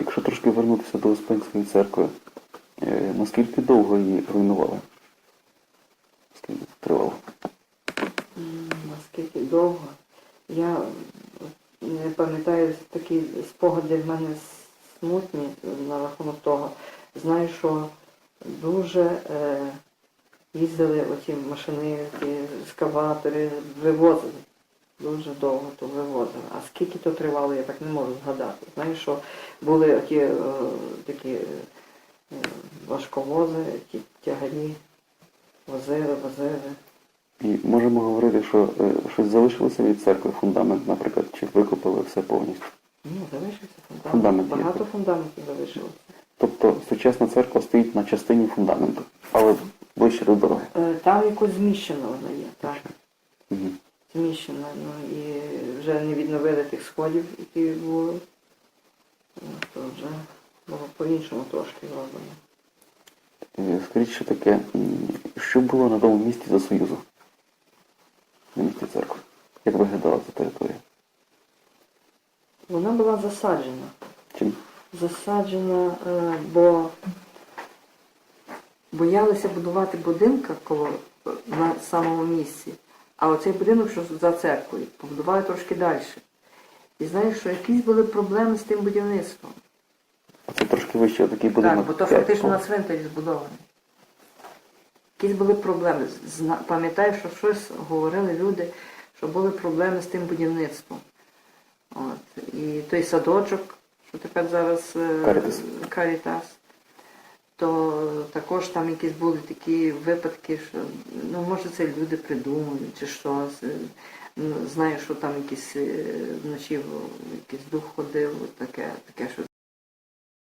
Якщо трошки вернутися до Успенської церкви, е, наскільки довго її руйнували? Скільки тривало? Наскільки довго. Я не пам'ятаю такі спогади в мене смутні на рахунок того. Знаю, що дуже е, їздили оті машини, ескаватори, вивозили. Дуже довго то вивозили. А скільки то тривало, я так не можу згадати. Знаю, що були оті е, такі е, важковози, ті тягарі, возили, возили. І можемо говорити, що е, щось залишилося від церкви, фундамент, наприклад, чи викопали все повністю. Ні, залишився фундамент. Фундамент є. Багато фундаментів залишилося. Тобто сучасна церква стоїть на частині фундаменту, але ближче до дороги. Е, Там якось зміщено вона є, так. Угу. Зміщено. Ну і вже не відновили тих сходів, які були. Ну, То вже було по-іншому трошки зроблено. Е, Скажіть, що таке, що було на тому місці за Союзу? На місці церкви. Як виглядала ця територія? Вона була засаджена. Чим? Засаджена, е, бо боялися будувати будинка коло на самому місці. А оцей будинок, що за церквою, побудували трошки далі. І знаєш, що якісь були проблеми з тим будівництвом. Це трошки вище такий будинок. Так, бо то фактично на цвинтарі збудований. Якісь були проблеми. Пам'ятаю, що щось говорили люди, що були проблеми з тим будівництвом. От. І той садочок, що тепер зараз е, Карітас. Карітас, то також там якісь були такі випадки, що ну може це люди придумують чи щось. Е, ну, Знаю, що там якісь е, вночі якийсь дух ходив, таке, таке що